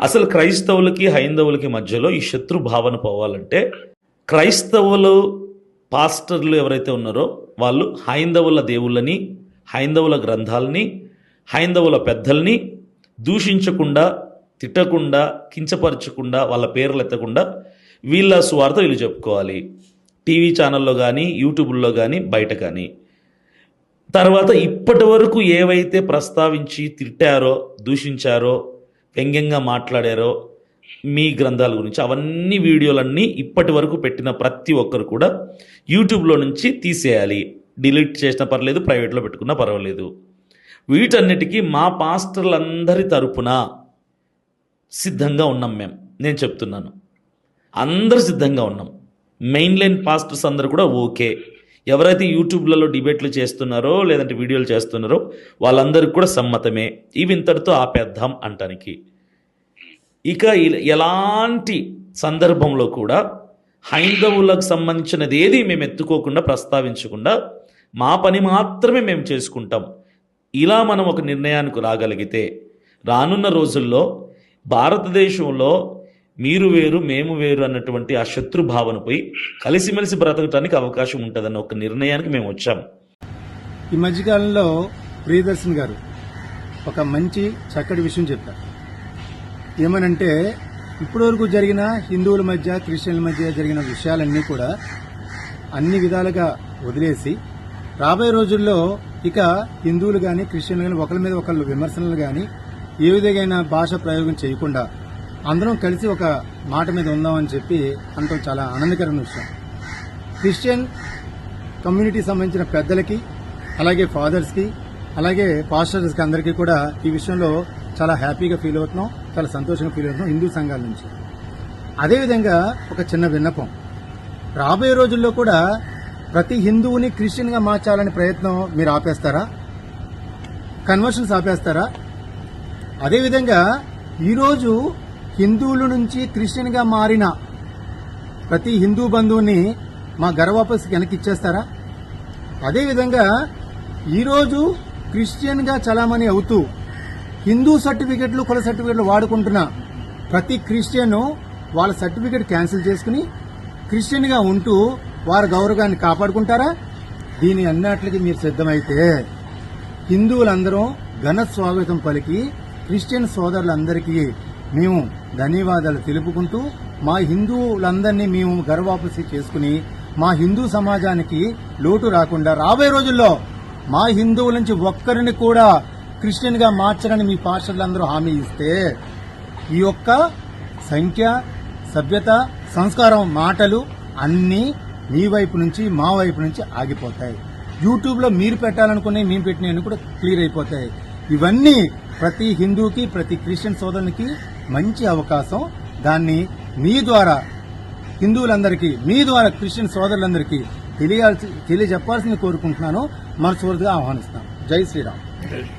అసలు క్రైస్తవులకి హైందవులకి మధ్యలో ఈ శత్రు భావన పోవాలంటే క్రైస్తవులు పాస్టర్లు ఎవరైతే ఉన్నారో వాళ్ళు హైందవుల దేవుళ్ళని హైందవుల గ్రంథాలని హైందవుల పెద్దల్ని దూషించకుండా తిట్టకుండా కించపరచకుండా వాళ్ళ పేర్లు ఎత్తకుండా వీళ్ళ సువార్త వీళ్ళు చెప్పుకోవాలి. టీవీ ఛానల్లో కానీ యూట్యూబ్లో కానీ బయట కానీ తర్వాత ఇప్పటి వరకు ఏవైతే ప్రస్తావించి తిట్టారో దూషించారో వ్యంగ్యంగా మాట్లాడారో మీ గ్రంథాల గురించి అవన్నీ వీడియోలన్నీ ఇప్పటి వరకు పెట్టిన ప్రతి ఒక్కరు కూడా యూట్యూబ్లో నుంచి తీసేయాలి. డిలీట్ చేసినా పర్లేదు ప్రైవేట్లో పెట్టుకున్నా పర్వాలేదు. వీటన్నిటికీ మా పాస్టర్లందరి తరపున సిద్ధంగా ఉన్నాం మేము నేను చెప్తున్నాను. అందరు సిద్ధంగా ఉన్నాం. మెయిన్ లైన్ పాస్టర్స్ అందరు కూడా ఓకే. ఎవరైతే యూట్యూబ్లలో డిబేట్లు చేస్తున్నారో లేదంటే వీడియోలు చేస్తున్నారో వాళ్ళందరికీ కూడా సమ్మతమే. ఇవి ఇంతటితో ఆపేద్దాం అంటానికి. ఇక ఎలాంటి సందర్భంలో కూడా హైందవులకు సంబంధించినది ఏది మేము ఎత్తుకోకుండా ప్రస్తావించకుండా మా పని మాత్రమే మేము చేసుకుంటాం. ఇలా మనం ఒక నిర్ణయానికి రాగలిగితే రానున్న రోజుల్లో భారతదేశంలో మీరు వేరు మేము వేరు అన్నటువంటి ఆ శత్రు భావన పోయి కలిసిమెలిసి బ్రతకటానికి అవకాశం ఉంటుందన్న ఒక నిర్ణయానికి మేము వచ్చాం. ఈ మధ్యకాలంలో ప్రియదర్శన్ గారు ఒక మంచి చక్కటి విషయం చెప్పారు. ఏమనంటే ఇప్పటివరకు జరిగిన హిందువుల మధ్య క్రిస్టియన్ల మధ్య జరిగిన విషయాలన్నీ కూడా అన్ని విధాలుగా వదిలేసి రాబోయే రోజుల్లో ఇక హిందువులు కానీ క్రిస్టియన్లు కానీ ఒకరి మీద ఒకళ్ళు విమర్శనలు కానీ ఏ విధంగా భాష ప్రయోగం చేయకుండా అందరం కలిసి ఒక మాట మీద ఉందామని చెప్పి అంటూ చాలా ఆనందకరమైన విషయం. క్రిస్టియన్ కమ్యూనిటీ సంబంధించిన పెద్దలకి అలాగే ఫాదర్స్కి అలాగే పాస్టర్స్కి అందరికీ కూడా ఈ విషయంలో చాలా హ్యాపీగా ఫీల్ అవుతున్నాం చాలా సంతోషంగా ఫీల్ అవుతున్నాం హిందూ సంఘాల నుంచి. అదేవిధంగా ఒక చిన్న విన్నపం. రాబోయే రోజుల్లో కూడా ప్రతి హిందువుని క్రిస్టియన్గా మార్చాలనే ప్రయత్నం మీరు ఆపేస్తారా? కన్వర్షన్స్ ఆపేస్తారా? అదేవిధంగా ఈరోజు హిందువుల నుంచి క్రిస్టియన్గా మారిన ప్రతి హిందూ బంధువుని మా గర్వాపస్కి వెనక్కి ఇచ్చేస్తారా? అదేవిధంగా ఈరోజు క్రిస్టియన్గా చలామణి అవుతూ హిందూ సర్టిఫికెట్లు కుల సర్టిఫికెట్లు వాడుకుంటున్న ప్రతి క్రిస్టియన్ వాళ్ళ సర్టిఫికెట్ క్యాన్సిల్ చేసుకుని క్రిస్టియన్గా ఉంటూ వారి గౌరవాన్ని కాపాడుకుంటారా? దీని అన్నట్లకి మీరు సిద్ధమైతే హిందువులందరూ ఘన స్వాగతం పలికి క్రిస్టియన్ సోదరులందరికీ మేము ధన్యవాదాలు తెలుపుకుంటూ మా హిందువులందరినీ మేము గర్వాపసి చేసుకుని మా హిందూ సమాజానికి లోటు రాకుండా రాబోయే రోజుల్లో మా హిందువుల నుంచి ఒక్కరిని కూడా క్రిస్టియన్గా మార్చరని మీ పాస్టర్లందరూ హామీ ఇస్తే ఈ యొక్క సంఖ్య సభ్యత సంస్కారం మాటలు అన్నీ మీ వైపు నుంచి మా వైపు నుంచి ఆగిపోతాయి. యూట్యూబ్లో మీరు పెట్టాలనుకునే మేము పెట్టినవి కూడా క్లియర్ అయిపోతాయి. ఇవన్నీ ప్రతి హిందూకి ప్రతి క్రిస్టియన్ సోదరునికి మంచి అవకాశం. దాన్ని మీ ద్వారా హిందువులందరికీ మీ ద్వారా క్రిస్టియన్ సోదరులందరికీ తెలియాల్సి తెలియజెప్పాల్సింది కోరుకుంటున్నాను. మనస్ఫూర్తిగా ఆహ్వానిస్తాను. జై శ్రీరామ్.